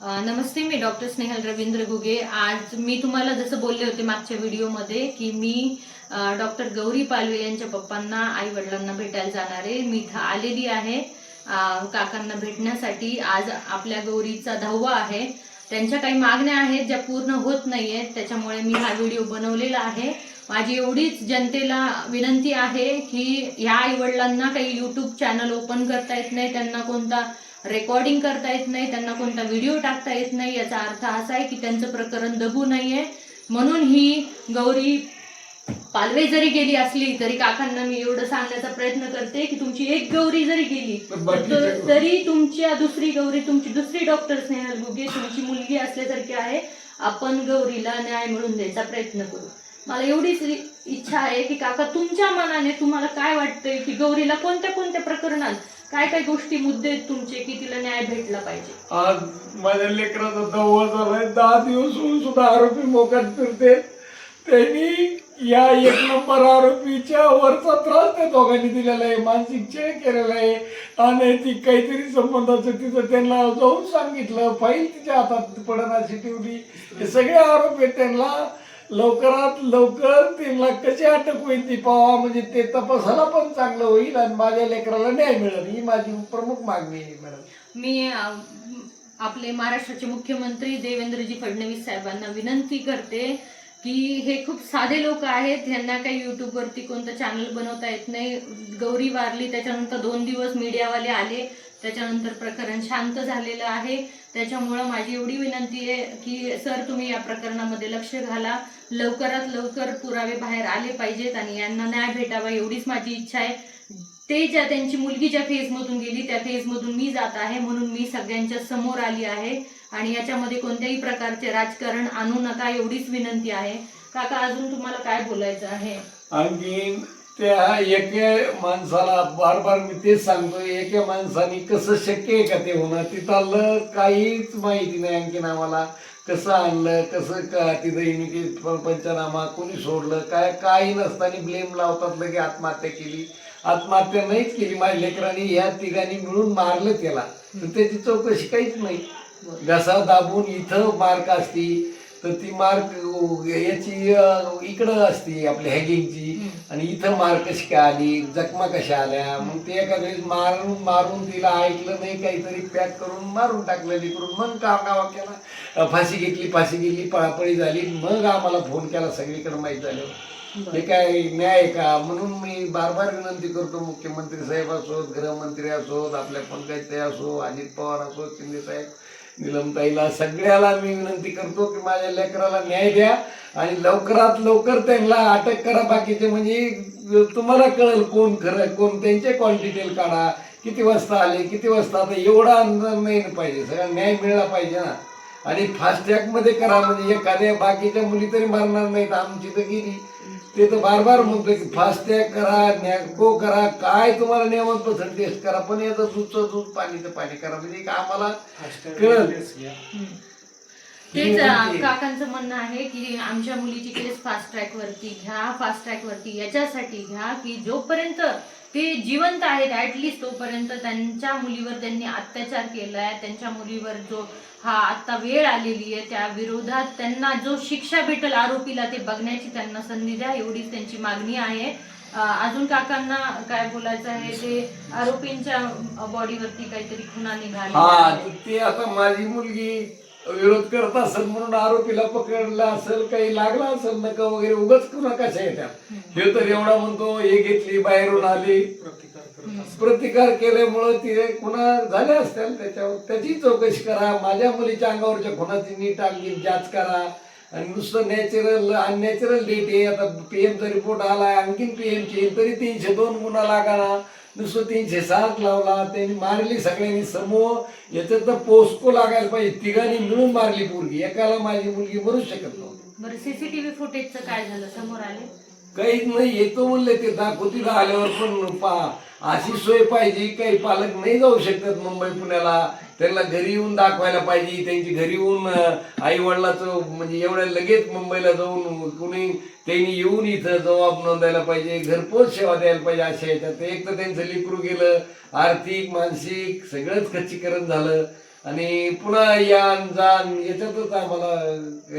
नमस्ते मी डॉक्टर स्नेहल रवींद्र घुगे. आज मी तुम्हाला जसं बोलले होते मागच्या व्हिडिओमध्ये की मी डॉक्टर गौरी पालवे यांच्या पप्पांना आई वडिलांना भेटायला जाणार आहे. मी इथं आलेली आहे काकांना भेटण्यासाठी. आज आपल्या गौरीचा धावा आहे. त्यांच्या काही मागण्या आहेत ज्या पूर्ण होत नाहीयेत त्याच्यामुळे मी हा व्हिडिओ बनवलेला आहे. माझी एवढीच जनतेला विनंती आहे की ह्या आई वडिलांना काही युट्यूब चॅनल ओपन करता येत नाही. त्यांना कोणता रेकॉर्डिंग करता येत नाही त्यांना कोणता व्हिडिओ टाकता येत नाही याचा अर्थ असा आहे की त्यांचं प्रकरण दबू नये म्हणून ही गौरी पालवे जरी गेली असली तरी काकांना मी एवढं सांगण्याचा प्रयत्न करते की तुमची एक गौरी जरी गेली तर तुमच्या दुसरी गौरी तुमची दुसरी डॉक्टर स्नेहल घुगे तुमची मुलगी असल्यासारखी आहे. आपण गौरीला न्याय मिळवून द्यायचा प्रयत्न करू. मला एवढीच इच्छा आहे की काका तुमच्या मनाने तुम्हाला काय वाटतंय की गौरीला कोणत्या कोणत्या प्रकरणात काय काय गोष्टी मुद्दे आहेत तुमचे की तिला न्याय भेटला पाहिजे? आज माझ्या लेकराचा दहावा झालाय. दहा दिवस होऊन सुद्धा आरोपी मोकाट फिरते. त्यांनी या एक नंबर आरोपीच्या वरचा त्रास त्या दोघांनी दिलेला आहे. मानसिक छळ केलेला आहे. अनैतिक काहीतरी संबंधाचं तिथं त्यांना जाऊन सांगितलं. फाईल तिच्या हातात पडणाशी ठेवली. हे सगळे आरोप आहेत त्यांना. लवकरात लवकर त्यांना कशी अटक होईल ती पावा म्हणजे ते तपासाला पण चांगलं होईल आणि माझ्या लेकराला न्याय मिळेल. ही माझी प्रमुख मागणी आहे मॅडम मी अ, आपले महाराष्ट्राचे मुख्यमंत्री देवेंद्रजी फडणवीस साहेबांना विनंती करते की हे खूप साधे लोक आहेत यांना काही युट्यूबवरती कोणतं चॅनल बनवता येत नाही. गौरी वारली त्याच्यानंतर दोन दिवस मीडियावाले आले. त्याच्यानंतर प्रकरण शांत झालेलं आहे. त्याच्यामुळं माझी एवढी विनंती आहे की सर तुम्ही या प्रकरणामध्ये लक्ष घाला. लवकरात लवकर पुरावे बाहेर आले पाहिजेत आणि यांना न्याय भेटावा एवढीच माझी इच्छा आहे. ते ज्या त्यांची मुलगी ज्या फेजमधून गेली त्या फेजमधून मी जात आहे म्हणून मी सगळ्यांच्या समोर आली आहे. आणि याच्यामध्ये कोणत्याही प्रकारचे राजकारण आणू नका एवढीच विनंती आहे. काका अजून तुम्हाला काय बोलायचं आहे? आणखी त्या एके माणसाला बार बार मी तेच सांगतो एके माणसाने कसं शक्य आहे का ते होणं? तिथलं काहीच माहिती नाही आणखीन आम्हाला. कसं आणलं कसं का तिथं इमिके पंचनामा कोणी सोडलं काय काही नसताना ब्लेम लावतात लगे आत्महत्या केली. आत्महत्या नाहीच केली माझ्या लेकरांनी या तिघांनी मिळून मारलं त्याला. तर त्याची चौकशी काहीच नाही. घसा दाबून इथं मार्क असती तर ती मार्क याची इकडं असती आपल्या हॅगिंगची. आणि इथं मार्क कशी काय आली जखमा कशा आल्या? मग ते एखाद्या वेळेस मारून मारून तिला ऐकलं नाही काहीतरी पॅक करून मारून टाकलं करून मग काम गावा केला फाशी घेतली फाशी गेली पळापळी झाली. मग आम्हाला फोन केला सगळीकडे माहीत झालं. हे काय न्याय का? म्हणून मी बार बार विनंती करतो मुख्यमंत्री साहेब असोत गृहमंत्री असोत आपल्या पंकजताई असो अजित पवार असो शिंदे साहेब निलमताईला सगळ्याला मी विनंती करतो की माझ्या लेकराला न्याय द्या आणि लवकरात लवकर त्यांना अटक करा. बाकीचे म्हणजे तुम्हाला कळेल कोण खरं कोण त्यांचे कॉल डिटेल काढा. किती वाजता आले किती वाजता आता एवढा अंदाज नाही ना पाहिजे सगळा न्याय मिळाला पाहिजे ना. आणि फास्ट ट्रॅकमध्ये करा म्हणजे एखाद्या बाकीच्या मुली तरी मारणार नाहीत आमची तर गेली. ते तर बार बार म्हणतोय की फास्टॅग करा नॅको करा काय तुम्हाला नियमात टेस्ट करा. पण याचं दूधचं दूध पाणीचं पाणी करा. म्हणजे आम्हाला हम्म. तेच अं, काकांचं म्हणणं आहे की आमच्या मुलीची केस फास्ट ट्रॅक वरती घ्या फास्ट ट्रॅक वरती याच्यासाठी घ्या की जोपर्यंत ते जिवंत आहेत ऍटलिस्ट तोपर्यंत त्यांच्या मुलीवर त्यांनी अत्याचार केलाय त्यांच्या मुलीवर जो हा आता वेळ आलेली आहे त्या विरोधात त्यांना जो शिक्षा भेटेल आरोपीला ते बघण्याची त्यांना संधी द्या एवढीच त्यांची मागणी आहे अजून काकांना काय बोलायचं आहे ते आरोपींच्या बॉडीवरती काहीतरी हा आहेत. तर ते आता माझी मुलगी विरोध करत असेल म्हणून आरोपीला पकडला असेल काही लागला असेल नका वगैरे उगाच कुणा कशा येतात हे तर एवढा म्हणतो हे घेतली बाहेरून आली. प्रतिकार केल्यामुळं तिने खुणा झाल्या असतील त्याच्यावर त्याची चौकशी करा. माझ्या मुलीच्या अंगावरच्या खुणाची नीट आणखी जाच करा. आणि नुसतं नॅचरल अननॅचरल डेट आहे. आता पीएमचा रिपोर्ट आलाय आणखीन पीएमची तरी तीनशे दोन गुन्हा लागाना. नुसतं तीनशे सात लावला त्यांनी मारली सगळ्यांनी समूह याच्यात तर पोस्को लागायला पाहिजे तिघांनी मिळून मारली पोरगी. एकाला माझी मुलगी मरूच शकत नव्हती. बरं सीसीटीव्ही फुटेजचं काय झालं? समोर आले? काहीच नाही येतो म्हणले ते दाखवतील आल्यावर पण पा अशी सोय पाहिजे. काही पालक नाही जाऊ शकत मुंबई पुण्याला. त्यांना घरी येऊन दाखवायला पाहिजे. त्यांची घरी येऊन आई वडिलाचं म्हणजे एवढ्या लगेच मुंबईला जाऊन कुणी त्यांनी येऊन इथं जबाब नोंदायला पाहिजे घरपोच सेवा द्यायला पाहिजे अशा याच्यात एक तर त्यांचं लिकरू गेलं आर्थिक मानसिक सगळंच खच्चीकरण झालं. आणि पुन्हा यान जान याच्यातच आम्हाला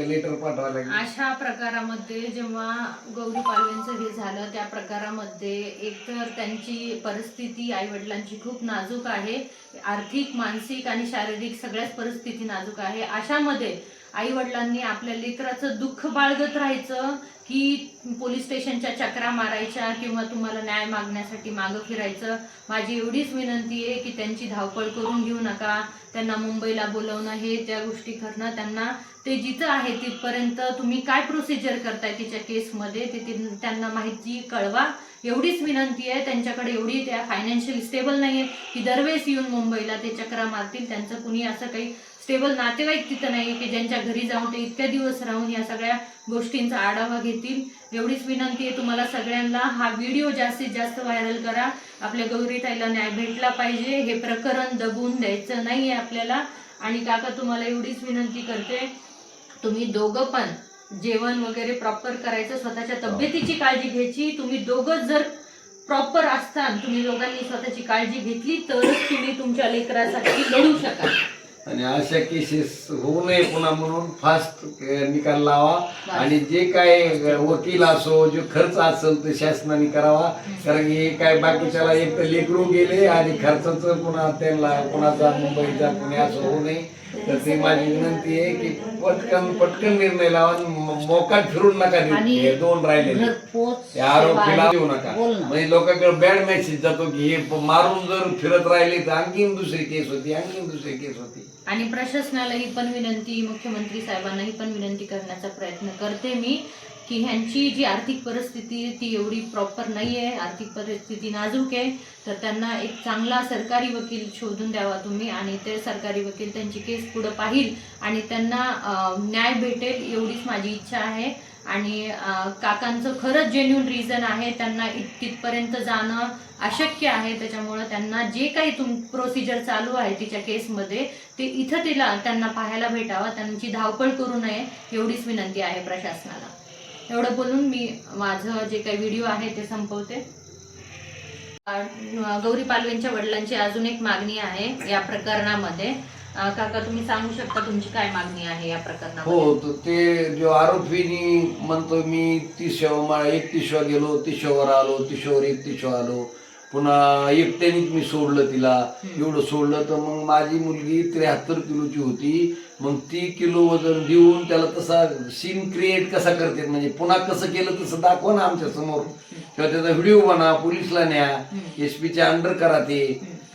लेटर पाठवायला लागेल. अशा प्रकारामध्ये जेव्हा गौरी पालवेंचं हे झालं त्या प्रकारामध्ये एकतर त्यांची परिस्थिती आई वडिलांची खूप नाजूक आहे. आर्थिक मानसिक आणि शारीरिक सगळ्याच परिस्थिती नाजूक आहे. अशामध्ये आई वडिलांनी आपल्या लेकराचं दुःख बाळगत राहायचं की पोलीस स्टेशनच्या चक्रा मारायच्या किंवा तुम्हाला न्याय मागण्यासाठी मागं फिरायचं. माझी एवढीच विनंती आहे की त्यांची धावपळ करून घेऊ नका. त्यांना मुंबईला बोलवणं हे त्या गोष्टी करणं त्यांना ते जिथं आहे तिथपर्यंत तुम्ही काय प्रोसिजर करताय तिच्या केसमध्ये ते त्यांना माहिती कळवा. एवढीच विनंती आहे त्यांच्याकडे एवढी त्या फायनान्शियल स्टेबल नाही आहे की दरवेळेस येऊन मुंबईला ते चक्रा मारतील त्यांचं कुणी असं काही स्टेबल नातेवाईक तिथं नाही की ज्यांच्या घरी जाऊन ते इतक्या दिवस राहून या सगळ्या गोष्टींचा आढावा घेतील. एवढीच विनंती आहे तुम्हाला सगळ्यांना. हा व्हिडिओ जास्तीत जास्त व्हायरल करा. आपल्या गौरीताईला न्याय भेटला पाहिजे. हे प्रकरण दबून द्यायचं नाही आहे आपल्याला. आणि काका तुम्हाला एवढीच विनंती करते तुम्ही दोघं पण जेवण वगैरे प्रॉपर करायचं स्वतःच्या तब्येतीची काळजी घ्यायची. तुम्ही दोघं जर प्रॉपर असताल तुम्ही दोघांनी स्वतःची काळजी घेतली तरच तुम्ही तुमच्या लेकरासाठी लढू शकाल. आणि अशा केसेस होऊ नये पुन्हा म्हणून फास्ट निकाल लावा. आणि जे काय वकील असो जो खर्च असेल ते शासनाने करावा. कारण की हे काय बाकीच्याला एक तर लेकरू गेले आणि खर्चाचं पुन्हा त्यांना कुणाचा मुंबईचा पुणे असं होऊ नये. तर ती माझी विनंती आहे की पटकन पटकन निर्णय लावा मोकाट फिरून नका आणि हे दोन राहिले. घरपोच आरोपीला देऊ नका. बोल ना. म्हणजे लोकांकडे बॅड मेसेज जातो की हे प- मारून जर फिरत राहिले तर आणखीन दुसरी केस होती आणखीन दुसरी केस होती. आणि प्रशासनालाही पण विनंती मुख्यमंत्री साहेबांनाही पण विनंती करण्याचा प्रयत्न करते मी. की ह्यांची जी आर्थिक परिस्थिती ती एवढी प्रॉपर नाही आहे आर्थिक परिस्थिती नाजूक आहे तर त्यांना एक चांगला सरकारी वकील शोधून द्यावा तुम्ही आणि ते सरकारी वकील त्यांची केस पुढं पाहिल आणि त्यांना न्याय भेटेल एवढीच माझी इच्छा आहे. आणि काकांचं खरंच जेन्युन रिझन आहे त्यांना इत- तिथपर्यंत जाणं अशक्य आहे त्याच्यामुळं त्यांना जे काही तुम प्रोसिजर चालू आहे तिच्या केसमध्ये ते इथं तिला त्यांना पाहायला भेटावं त्यांची धावपळ करू नये एवढीच विनंती आहे प्रशासनाला. एवढं बोलून मी माझं जे काही व्हिडिओ आहे ते संपवते. गौरी पालवेंच्या वडिलांची अजून एक मागणी आहे या प्रकरणामध्ये. काका तुम्ही सांगू शकता तुमची काय मागणी आहे या प्रकरणामध्ये? हो तर ते जो आरोपीनी म्हणतो मी तिसवा एकतीसवा गेलो तिसवर आलो तिसवर एकतीसवा आलो. पुन्हा एकट्यानेच मी सोडलं तिला. एवढं सोडलं तर मग माझी मुलगी त्र्याहत्तर किलोची होती. मग ती किलो वजन देऊन त्याला तसा सीन क्रिएट कसा करते म्हणजे पुन्हा कसं केलं तसं दाखवा ना आमच्यासमोर. किंवा त्याचा व्हिडिओ बना पोलिसला न्या एस पीच्या अंडर करा ते.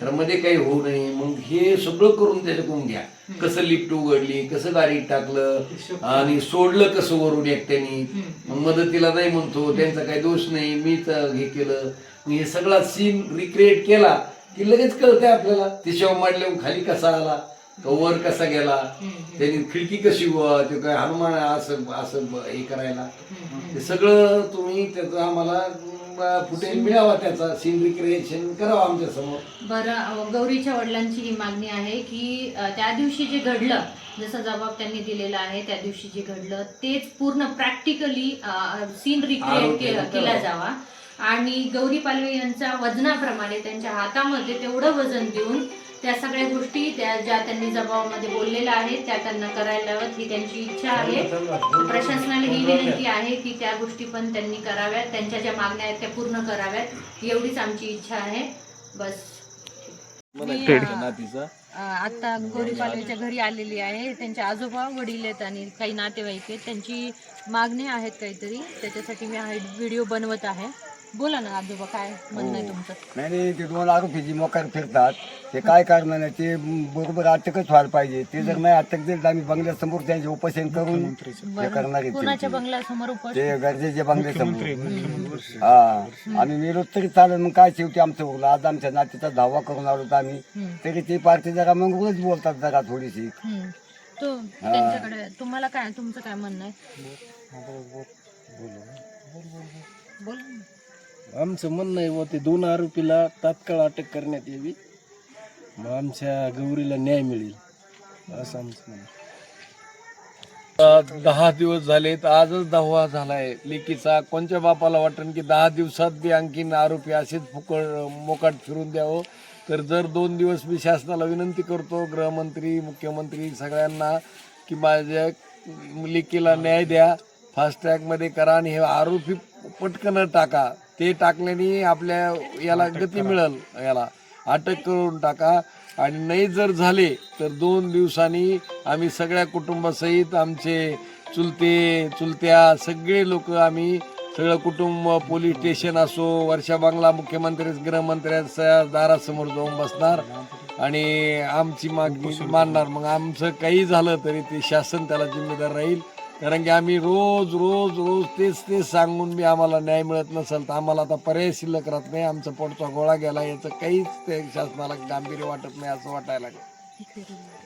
तर मध्ये काही होऊ नये. मग हे सगळं करून त्याच्याकडून घ्या. कसं लिफ्ट उघडली कसं गाडीत टाकलं आणि सोडलं कसं वरून एकट्याने? मग मदतीला नाही म्हणतो त्यांचा काही दोष नाही मीच हे केलं. मग हे सगळा सीन रिक्रिएट केला की लगेच कळतंय आपल्याला. तिच्यावर मांडल्यावर खाली कसा आला? तो वर कसा गेला? त्यांनी खिडकी कशी व- ते काय हनुमान असं असं हे करायला. ते सगळं तुम्ही त्याचं आम्हाला फुटेज मिळावा त्याचा सीन रिक्रिएशन करावं आमच्यासमोर बरं गौरीच्या वडिलांची ही मागणी आहे की अं, त्या दिवशी जे घडलं जसा जबाब त्यांनी दिलेला आहे त्या दिवशी जे घडलं तेच पूर्ण प्रॅक्टिकली सीन रिक्रिएट. केला जावा आणि गौरी पालवे यांच्या वजनाप्रमाणे त्यांच्या हातामध्ये तेवढं वजन देऊन त्या सगळ्या गोष्टी त्या ज्या त्यांनी जबाबामध्ये बोललेल्या आहेत त्या त्यांना करायला हव्यात ही त्यांची इच्छा आहे. प्रशासनाला ही विनंती आहे की त्या गोष्टी पण त्यांनी कराव्यात त्यांच्या ज्या मागण्या आहेत त्या पूर्ण कराव्यात एवढीच आमची इच्छा आहे. बस. आता गौरी पालवेच्या घरी आलेली आहे. त्यांचे आजोबा वडील आहेत आणि काही नातेवाईक आहेत. त्यांची मागण्या आहेत काहीतरी. त्याच्यासाठी मी हा व्हिडिओ बनवत आहे. बोला ना आजोबा काय म्हणणं आहे तुमचं? नाही नाही ते दोन आरोपी जी मोकार फिरतात. ते काय करणार नाही ते बरोबर अटकच व्हायला पाहिजे. ते जर नाही अटक दिली तर आम्ही बंगल्यासमोर त्यांचे उपोषण करून हे करणार आहे कोणाच्या ते. बंगल्यासमोर ते गरजेचे बंगल्यासमोर हा. आम्ही विरोध तरी चालेल मग काय शेवटी आमचं उरलं? आज आमच्या नातीचा धावा करून आलो तर आम्ही. हम्म. तरी ते पार्टी जरा मग उगाच बोलतात जरा थोडीशी. हम्म. तो त्यांच्याकडे तुम्हाला काय तुमचं काय म्हणणं आहे? बोल ना. आमचं म्हणणं आहे व ते दोन आरोपीला तात्काळ अटक करण्यात यावी. मग आमच्या गौरीला न्याय मिळेल असं आमचं म्हणणं दहा दिवस झालेत आजच दहावा झालाय. लेकीचा कोणत्या बापाला वाटण की दहा दिवसात बी आणखीन आरोपी असेच फुकट मोकाट फिरून द्यावं? तर जर दोन दिवस मी शासनाला विनंती करतो गृहमंत्री मुख्यमंत्री सगळ्यांना की माझ्या लेकीला न्याय द्या. फास्ट ट्रॅकमध्ये करा आणि हे आरोपी पटकन टाका. ते टाकल्याने आपल्या याला गती मिळेल याला. अटक करून टाका. आणि नाही जर झाले तर दोन दिवसांनी आम्ही सगळ्या कुटुंबासहित आमचे चुलते चुलत्या सगळे लोक आम्ही सगळं कुटुंब पोलीस स्टेशन असो वर्षा बांगला मुख्यमंत्री गृहमंत्र्यांच्या दारासमोर जाऊन बसणार. आणि आमची मागणी मानणार. मग आमचं काही झालं तरी ते शासन त्याला जिम्मेदार राहील. कारण की आम्ही रोज रोज रोज तेच तेच सांगून बी आम्हाला न्याय मिळत नसेल तर आम्हाला आता पर्याय शिल्लक राहत नाही. आमचा पोटचा गोळा गेला याचं काहीच ते शासनाला गांभीर्य वाटत नाही असं वाटायला लागलं.